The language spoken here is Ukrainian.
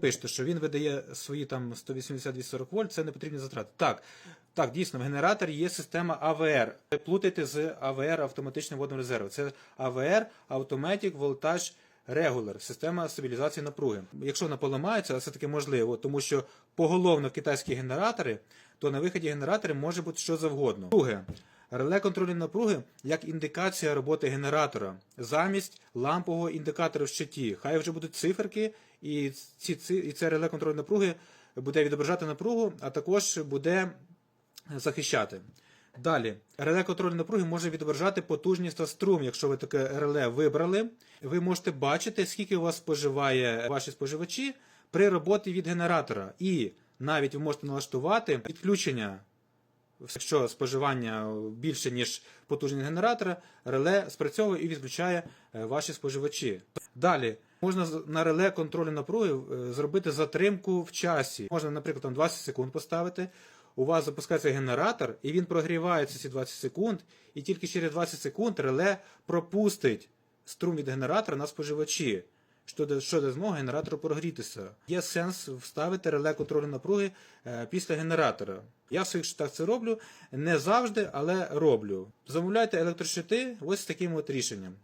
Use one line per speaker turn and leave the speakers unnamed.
Пишете, що він видає свої там 180-240 вольт, це не потрібні затрати. Так, так, дійсно, в генераторі є система АВР. Плутайте з АВР автоматичним водним резервом. Це АВР Automatic Voltage Regular, система стабілізації напруги. Якщо вона поламається, це таки можливо, тому що поголовно китайські генератори, то на виході генератори може бути що завгодно. Друге, реле контролю напруги як індикація роботи генератора замість лампового індикатора в щиті. Хай вже будуть циферки, і, ці, ці, і це реле контролю напруги буде відображати напругу, а також буде захищати. Далі, реле контролю напруги може відображати потужність та струм. Якщо ви таке реле вибрали, ви можете бачити, скільки у вас споживає ваші споживачі при роботі від генератора. І навіть ви можете налаштувати підключення Якщо споживання більше, ніж потужність генератора, реле спрацьовує і відключає е, ваші споживачі. Далі можна на реле контролю напруги е, зробити затримку в часі. Можна, наприклад, там 20 секунд поставити. У вас запускається генератор, і він прогрівається ці 20 секунд, і тільки через 20 секунд реле пропустить струм від генератора на споживачі що змоги генератору прогрітися. Є сенс вставити реле контролю напруги е, після генератора. Я в своїх штатах це роблю не завжди, але роблю. Замовляйте електрощити ось з таким от рішенням.